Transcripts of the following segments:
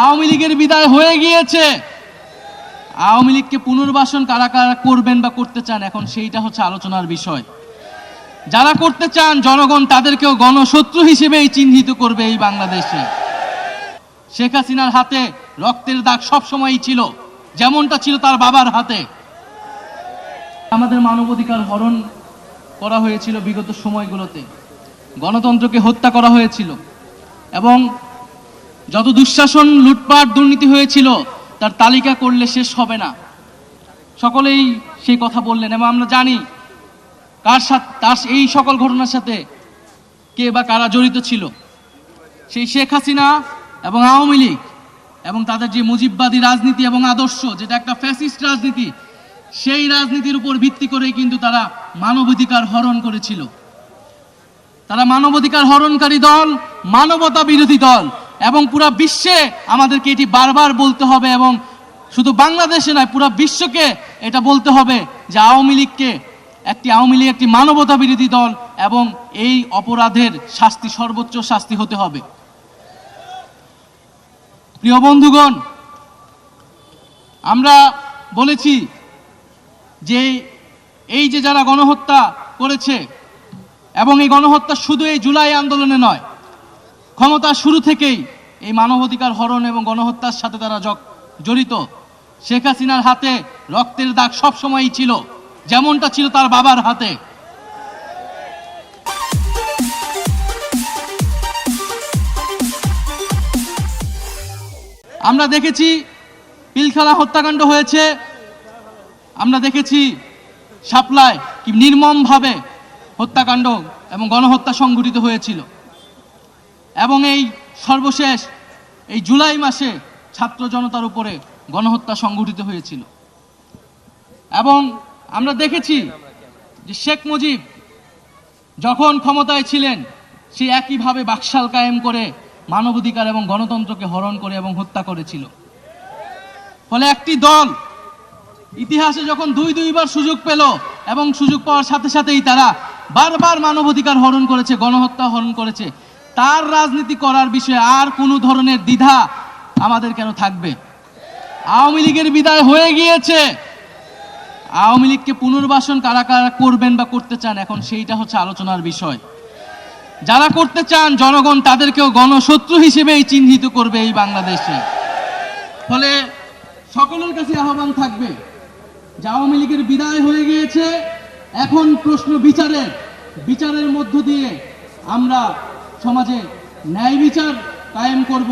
আওয়ামী লীগের বিদায় হয়ে গিয়েছে। আওয়ামী লীগকে পুনর্বাসন কারা কারা করবেন বা করতে চান, এখন সেইটা হচ্ছে আলোচনার বিষয়। যারা করতে চান, জনগণ তাদেরকেও গণশত্রু হিসেবেই চিহ্নিত করবে এই বাংলাদেশে। শেখ হাসিনার হাতে রক্তের দাগ সব সময়ই ছিল, যেমনটা ছিল তার বাবার হাতে। আমাদের মানবাধিকার হরণ করা হয়েছিল বিগত সময়গুলোতে। গণতন্ত্রকে হত্যা করা হয়েছিল। এবং যত দুঃশাসন, লুটপাট, দুর্নীতি হয়েছিল, তার তালিকা করলে শেষ হবে না। সকলেই সেই কথা বললেন এবং আমরা জানি কার সাথে তার এই সকল ঘটনার সাথে কে বা কারা জড়িত ছিল। সেই শেখ হাসিনা এবং আওয়ামী লীগ এবং তাদের যে মুজিববাদী রাজনীতি এবং আদর্শ, যেটা একটা ফ্যাসিস্ট রাজনীতি, সেই রাজনীতির উপর ভিত্তি করেই কিন্তু তারা মানবাধিকার হরণ করেছিল। তারা মানবাধিকার হরণকারী দল, মানবতা বিরোধী দল এবং পুরো বিশ্বে আমাদেরকে এটি বারবার বলতে হবে এবং শুধু বাংলাদেশে নয়, পুরো বিশ্বকে এটা বলতে হবে যে আওয়ামী লীগকে একটি, আওয়ামী লীগ একটি মানবতা বিরোধী দল এবং এই অপরাধের শাস্তি, সর্বোচ্চ শাস্তি হতে হবে। প্রিয় বন্ধুগণ, আমরা বলেছি যে এই যে যারা গণহত্যা করেছে এবং এই গণহত্যা শুধু এই জুলাই আন্দোলনে নয় ক্ষমতা শুরু থেকেই এই মানবাধিকার হরণ এবং গণহত্যার সাথে তারা জড়িত। শেখ হাসিনার হাতে রক্তের দাগ সব সময়ই ছিল, যেমনটা ছিল তার বাবার হাতে। আমরা দেখেছি পিলখানা হত্যাকাণ্ড হয়েছে, আমরা দেখেছি সাপ্লায় কি নির্মমভাবে হত্যাকাণ্ড এবং গণহত্যা সংঘটিত হয়েছিল। এবং এই সর্বশেষ, এই জুলাই মাসে ছাত্র জনতার উপরে গণহত্যা সংঘটিত হয়েছিল। এবং আমরা দেখেছি যে শেখ মুজিব যখন ক্ষমতায় ছিলেন, সে একইভাবে বাকশাল কায়েম করে মানবাধিকার এবং গণতন্ত্রকে হরণ করে এবং হত্যা করেছিল। ফলে একটি দল ইতিহাসে যখন দুই দুইবার সুযোগ পেল এবং সুযোগ পাওয়ার সাথে সাথেই তারা বারবার মানবাধিকার হরণ করেছে, গণহত্যা হরণ করেছে তার রাজনীতি করার বিষয়ে আর কোনো ধরনের দ্বিধা আমাদের কেন থাকবে? আওয়ামী লীগের বিদায় হয়ে গিয়েছে। আওয়ামী লীগকে পুনর্বাসন কারা কারা করবেন বা করতে চান, এখন সেইটা হচ্ছে আলোচনার বিষয়। যারা করতে চান, জনগণ তাদেরকেও গণশত্রু হিসেবেই চিহ্নিত করবে এই বাংলাদেশে। ফলে সকলের কাছে আহ্বান থাকবে যে আওয়ামী লীগের বিদায় হয়ে গিয়েছে। এখন প্রশ্ন বিচারের। বিচারের মধ্য দিয়ে আমরা সমাজে ন্যায় বিচার কায়েম করব।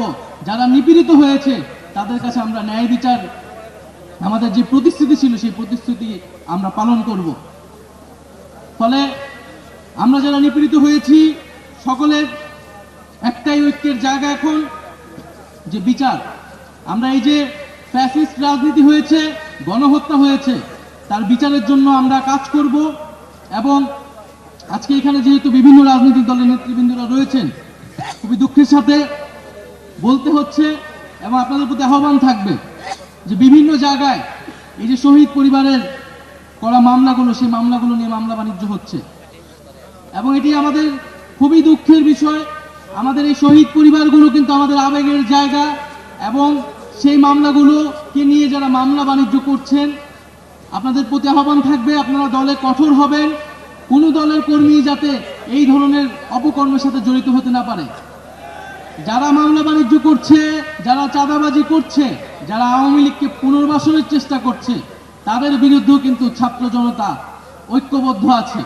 যারা নিপীড়িত হয়েছে, তাদের কাছে আমরা ন্যায় বিচার, আমাদের যে প্রতিশ্রুতি ছিল, সেই প্রতিশ্রুতি আমরা পালন করব। ফলে আমরা যারা নিপীড়িত হয়েছি, সকলের একটাই ঐক্যের জায়গা এখন, যে বিচার। আমরা এই যে ফ্যাসিস্ট রাজনীতি হয়েছে, গণহত্যা হয়েছে, তার বিচারের জন্য আমরা কাজ করব এবং আজকে এখানে যেহেতু বিভিন্ন রাজনৈতিক দলের নেতৃবৃন্দরা রয়েছেন, খুবই দুঃখের সাথে বলতে হচ্ছে এবং আপনাদের প্রতি আহ্বান থাকবে যে বিভিন্ন জায়গায় এই যে শহীদ পরিবারের করা মামলাগুলো, সেই মামলাগুলো নিয়ে মামলা বাণিজ্য হচ্ছে। এবং এটি আমাদের খুবই দুঃখের বিষয়। আমাদের এই শহীদ পরিবারগুলো কিন্তু আমাদের আবেগের জায়গা এবং সেই মামলাগুলোকে নিয়ে যারা মামলা বাণিজ্য করছেন, আপনাদের প্রতি আহ্বান থাকবে, আপনারা দলে কঠোর হবেন। কোনো দলের কর্মী যাতে এই ধরনের অপকর্মের সাথে জড়িত হতে না পারে। যারা মামলা বাণিজ্য করছে, যারা চাঁদাবাজি করছে, যারা আওয়ামী লীগকে পুনর্বাসনের চেষ্টা করছে, তাদের বিরুদ্ধেও কিন্তু ছাত্র জনতা ঐক্যবদ্ধ আছে।